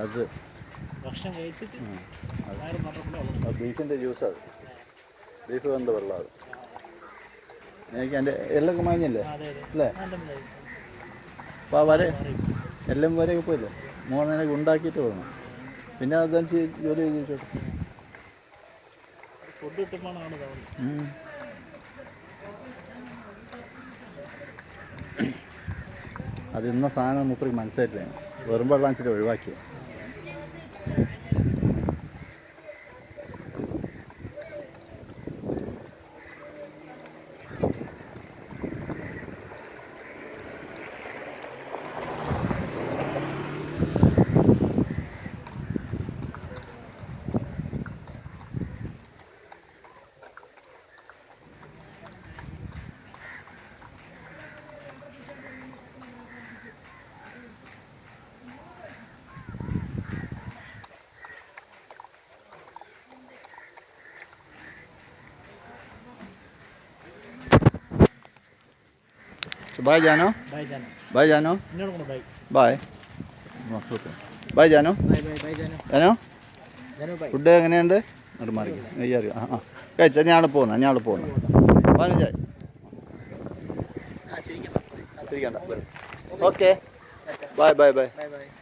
അത് ഭക്ഷണം കഴിച്ചിട്ട് ബീഫിന്റെ ജ്യൂസ് അത്. ബീഫ് വെന്ത വെള്ളം അത് എനിക്ക് എന്റെ എല്ലാം മാഞ്ഞില്ലേ അല്ലേ അപ്പോൾ വരെ എല്ലാം വരെയൊക്കെ പോയില്ലേ? മോനെ ഉണ്ടാക്കിയിട്ട് പോകണം പിന്നെ അതനുസരിച്ച് ജോലി ചെയ്ത് ഫുഡ് കിട്ടുമ്പോഴാണ്. അത് ഇന്ന സാധനം മുപ്പറിക്ക് മനസ്സിലായിട്ടില്ല. വെറും വെള്ളം വെച്ചിട്ട് you ബായ് ജാനോ ബൈ ജാനു ബായ് ജാനോ ബായ് ബായ് ജാനോ ബൈ ബൈ ബൈ ജാനോ ഫുഡ് എങ്ങനെയുണ്ട്? അങ്ങോട്ട് മാറി. ആ ആ. കഴിച്ചാൽ ഞാൻ അവിടെ പോകുന്ന ഞാൻ അവിടെ പോകുന്ന പതിനഞ്ചായി തിരിക്കണ്ട okay bye bye bye bye bye